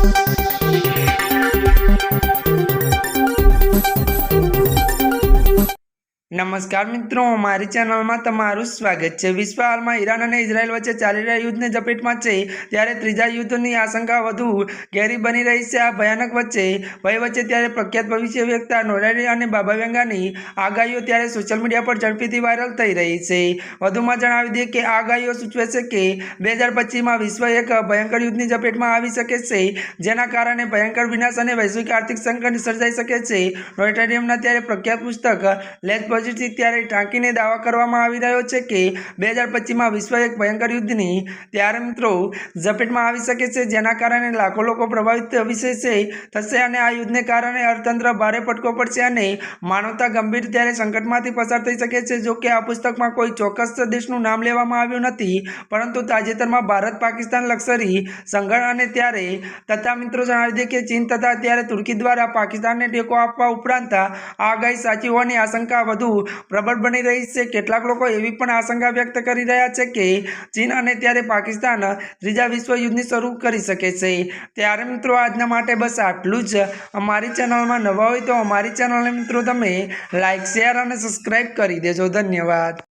Thank you. નમસ્કાર મિત્રો, મારી ચેનલમાં તમારું સ્વાગત છે. વિશ્વ હાલમાં ઈરાન અને ઇઝરાયલ વચ્ચે ચાલી રહ્યા યુદ્ધને ઝપેટમાં છે, ત્યારે ત્રીજા યુદ્ધની આશંકા વધુ ઘેરી બની રહી છે. આ ભયાનક વચ્ચે, ભય વચ્ચે ત્યારે પ્રખ્યાત ભવિષ્ય વ્યક્તા નોરારી અને બાબા વેંગાની આગાહીઓ ત્યારે સોશિયલ મીડિયા પર ઝડપીથી વાયરલ થઈ રહી છે. વધુમાં જણાવી દઈએ કે, આગાહીઓ સૂચવે છે કે, બે હજાર પચીસમાં વિશ્વ એક ભયંકર યુદ્ધની ઝપેટમાં આવી શકે છે, જેના કારણે ભયંકર વિનાશ અને વૈશ્વિક આર્થિક સંકટ સર્જાઈ શકે છે. નોરેટોરિયમના ત્યારે પ્રખ્યાત પુસ્તક લેસ પોઝિટિવ ત્યારે ટાંકીને દાવા કરવામાં આવી રહ્યો છે કે બે હજાર પચીસમાં વિશ્વ એક ભયંકર યુદ્ધની ત્યારે મિત્રો ઝપેટમાં આવી શકે છે. જેના કારણે લાખો લોકો પ્રભાવિત વિશે થશે અને આ યુદ્ધને કારણે અર્થતંત્ર ભારે પટકો પડશે અને માનવતા ગંભીર ત્યારે સંકટમાંથી પસાર થઈ શકે છે. જો કે આ પુસ્તકમાં કોઈ ચોક્કસ દેશનું નામ લેવામાં આવ્યું નથી, પરંતુ તાજેતરમાં ભારત, પાકિસ્તાન લક્ષરી સંઘર્ષ અને ત્યારે તથા મિત્રો જણાવી દે કે ચીન તથા ત્યારે તુર્કી દ્વારા પાકિસ્તાનને ટેકો આપવા ઉપરાંત આ આગાહી સાચી હોવાની આશંકા વધુ પ્રબળ બની રહી છે. કેટલાક લોકો એવી પણ આશંકા વ્યક્ત કરી રહ્યા છે કે ચીન અને ત્યારે પાકિસ્તાન ત્રીજા વિશ્વ યુદ્ધની શરૂ કરી શકે છે. ત્યારે મિત્રો આજના માટે બસ આટલું જ. અમારી ચેનલમાં નવા હોય તો અમારી ચેનલને મિત્રો તમે લાઇક શેર અને સબસ્ક્રાઈબ કરી દેજો. ધન્યવાદ.